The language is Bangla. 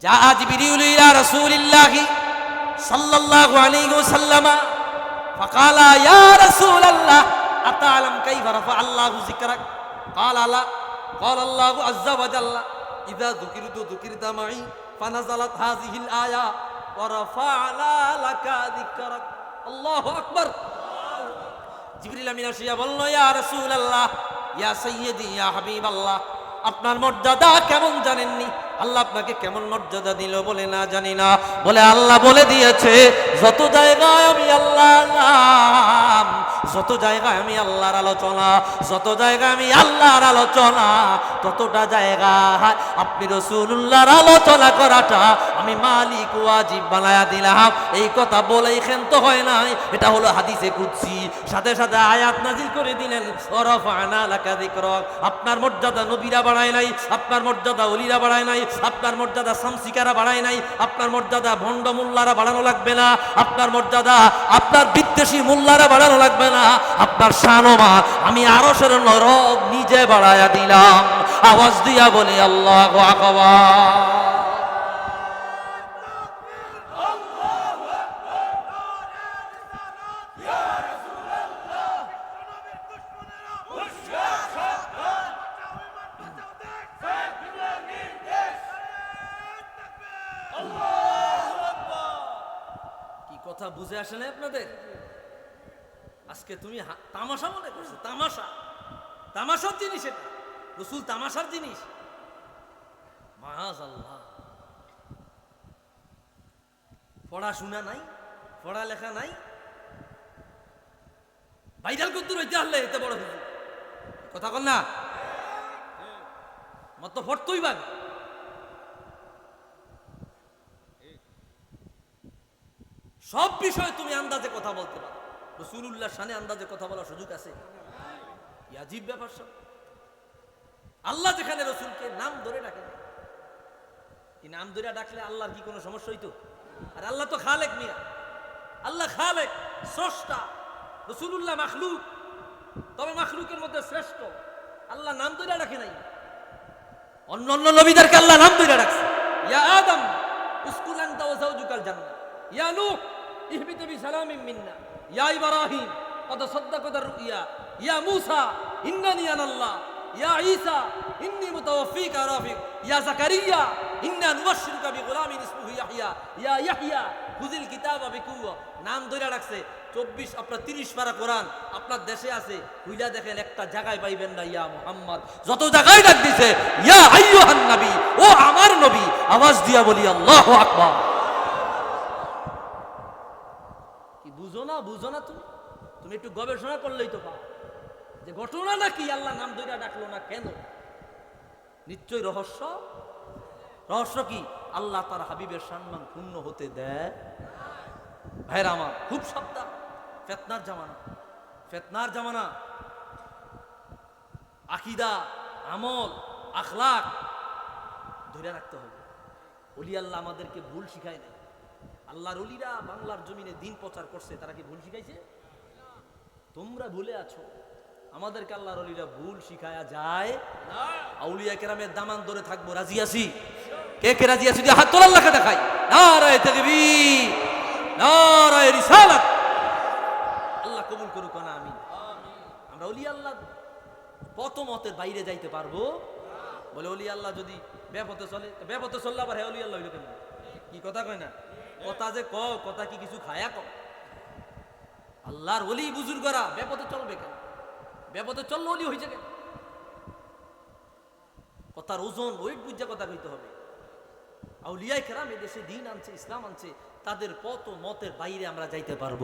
جاء جبريل إلى رسول الله صلى الله عليه وسلم فقال يا رسول الله أتعلم كيف رفع الله ذكرك قال لا قال الله عز وجل إذا ذكرت ذكرت معي فنزلت هذه الآية ورفعنا لك ذكرك الله أكبر জিবরিল আমিন আসিয়া বলল ইয়া রাসূলুল্লাহ ইয়া সাইয়্যিদি ইয়া হাবিবাল্লাহ আপনার মর্যাদা কেমন জানেননি আল্লাহ আপনাকে কেমন মর্যাদা দিল বলে না জানি না। বলে আল্লাহ বলে দিয়েছে, যত জায়গায় আমি আল্লাহ নাম যত জায়গায় আমি আল্লাহর আলোচনা, যত জায়গায় আমি আল্লাহর আলোচনা, ততটা জায়গায় আপনি রসুল্লাহর আলোচনা করাটা আমি মালিক ওয়াজিব বানায়া দিলাম। এই কথা বলেই ক্ষান্ত হয় নাই। এটা হলো হাদিসে কুদসি। সাথে সাথে আয়াত নাজিল করে দিলেন, ওরফানা লাকা যিকরক। আপনার মর্যাদা নবীরা বাড়ায় নাই, আপনার মর্যাদা অলিরা বাড়ায় নাই, আপনার মর্যাদা সামসিকারা বাড়ায় নাই, আপনার মর্যাদা ভণ্ড মোল্লারা বাড়ানো লাগবে না, আপনার মর্যাদা আপনার বিদ্বেষী মোল্লারা বাড়ানো লাগবে না। আপনার শানমা আমি আরও সেরণ রব নিজে বাড়ায়া দিলাম। আওয়াজ দিয়া বলে, আল্লাহ কথা, বুঝে আসে না আপনাদের? আজকে তুমি তামাশা মনে করছ? তামাশা। তামাশার জিনিস এটা। রসুল তামাশার জিনিস। আল্লাহ পড়াশোনা নাই, পড়ালেখা নাই। ভাইরাল করতে রইতে হারলে এতে বড় হুজুর কথা কল না? মত ফটতই বাগ সব বিষয়ে তুমি আন্দাজে কথা বলতে পারো। রসুল্লাহ শানে আন্দাজে কথা বলার সুযোগ আছে। ইয়াজিব ব্যাপার সব। আল্লাহ যেখানে রসুলকে নাম ধরে ডাকে। কি নাম ধরে ডাকলে আল্লাহর কি কোনো সমস্যা হইতো? আর আল্লাহ তো খালেক মিয়া। আল্লাহ খালেক, স্রষ্টা রসুল্লাহ মাখলুক। তবে মাখলুকের মধ্যে শ্রেষ্ঠ। আল্লাহ নাম ধরে ডাকে নাই। অন্য অন্য নবীদেরকে আল্লাহ নাম ধরে রাখছে ইয়া আদম, উসকুল আনতা যাওজুকাল জান্নাহ। ইয়া নূহ ইহবিত বিসালামিন মিন্না। ইয়া ইব্রাহিম কত সদ্দা কত রুইয়া, ইয়া মুসা, ইন্নানি আনাল্লাহ, ইয়া ঈসা ইয়া জাকারিয়া, ইন্না নুবাশশিরুকা বিগুলামিন ইসমুহু ইয়াহইয়া ইয়া ইয়াহইয়া খুজিল বিকুয়া নাম ধরে রাখছে, চব্বিশ, আপনার তিরিশ পারা কোরআন, আপনার দেশে আছে, হুইলা দেখেন একটা জায়গায় পাইবেন না, ইয়া মোহাম্মদ। যত জায়গায় ডাক দিছে, ইয়া আইয়ুহান নবী, ও আমার নবী, আওয়াজ দিয়া বলি, আল্লাহ আকবার। বুঝো না তুমি? তুমি একটু গবেষণা করলেই তো পাও। যে ঘটনা নাকি আল্লাহ নাম ধরে ডাকলো না কেন? নিশ্চয় রহস্য? রহস্য কি? আল্লাহ তার হাবিবের সম্মান পূর্ণ হতে দেয়। ভাইরা আমার, খুব সাবধান। ফেতনার জামানা। ফেতনার জামানা। আকিদা, আমল, আখলাক ধরে রাখতে হবে। অলি আল্লাহ আমাদেরকে ভুল শিখায় নাই। আল্লাহর অলিরা বাংলার জমিনে দিন প্রচার করছে তারা কি ভুল শিখাইছে? তোমরা ভুলে আছো। আমাদেরকে আল্লাহর অলিরা ভুল শিখায়া যায়। আউলিয়া কেরামের দামান ধরে থাকব রাজি আছি? কে কে রাজি আছি? হাত তোলার লেখা দেখাই। নারায় তাকবীর নারায় রিসালাত। আল্লাহ কবুল করুক না আমি আমরা অলি আল্লাহ কত মতের বাইরে যাইতে পারব। বলে অলি আল্লাহ যদি ব্যাপতে চলে ব্যাপতে চললে আবার হ্যাঁ অলি আল্লাহ হইল কেন কি কথা কয় না? কথা যে ক কথা কি কিছু খায়া ক আল্লাহর অলি বুজুর্গরা বেপথে চলবে কেন? বেপথে চললে অলি হয়েছে কেন? কথার ওজন, ওয়েট বুঝা কথা কইতে হবে। আউলিয়ায় কেরাম এদেশে দিন আনছে, ইসলাম আনছে, তাদের পথ ও মতের বাইরে আমরা যাইতে পারব।